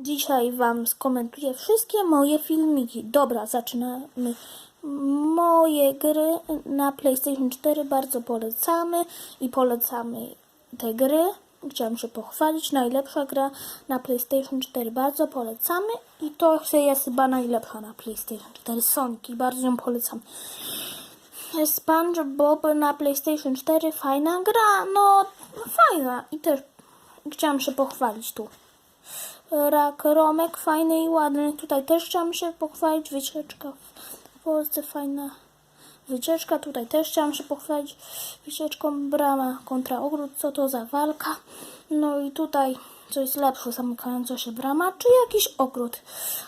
Dzisiaj Wam skomentuję wszystkie moje filmiki. Dobra, zaczynamy. Moje gry na PlayStation 4 bardzo polecamy i polecamy te gry. Chciałam się pochwalić. Najlepsza gra na PlayStation 4 bardzo polecamy i to jest chyba najlepsza na PlayStation 4. Sonki, bardzo ją polecam. SpongeBob na PlayStation 4 fajna gra, no fajna i też chciałam się pochwalić tu. Rak Romek fajny i ładny. Tutaj też chciałam się pochwalić. Wycieczka w Polsce fajna. Wycieczka tutaj też chciałam się pochwalić wycieczką Brama kontra Ogród. Co to za walka? No i tutaj co jest lepsze, zamykająca się brama, czy jakiś ogród?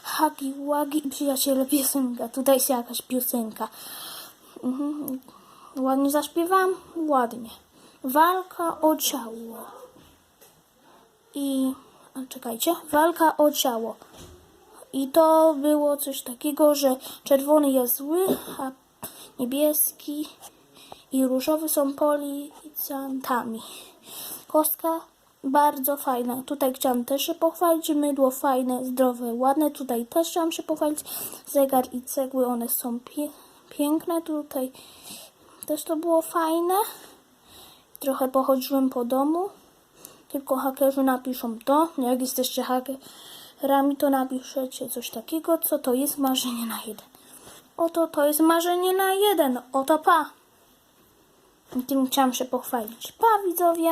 Hagi, łagi i przyjaciele piosenka. Tutaj jest jakaś piosenka. Mhm. Ładnie zaśpiewam? Ładnie. Walka o ciało. I czekajcie, walka o ciało. I to było coś takiego, że czerwony jest zły, a niebieski i różowy są policjantami. Kostka bardzo fajna. Tutaj chciałam też się pochwalić. Mydło fajne, zdrowe, ładne. Tutaj też chciałam się pochwalić. Zegar i cegły, one są pie piękne. Tutaj też to było fajne. Trochę pochodziłem po domu. Tylko hakerzy napiszą to. Jak jesteście hakerami, to napiszecie coś takiego, co to jest marzenie na jeden. Oto to jest marzenie na jeden. Oto pa. I tym chciałam się pochwalić. Pa widzowie.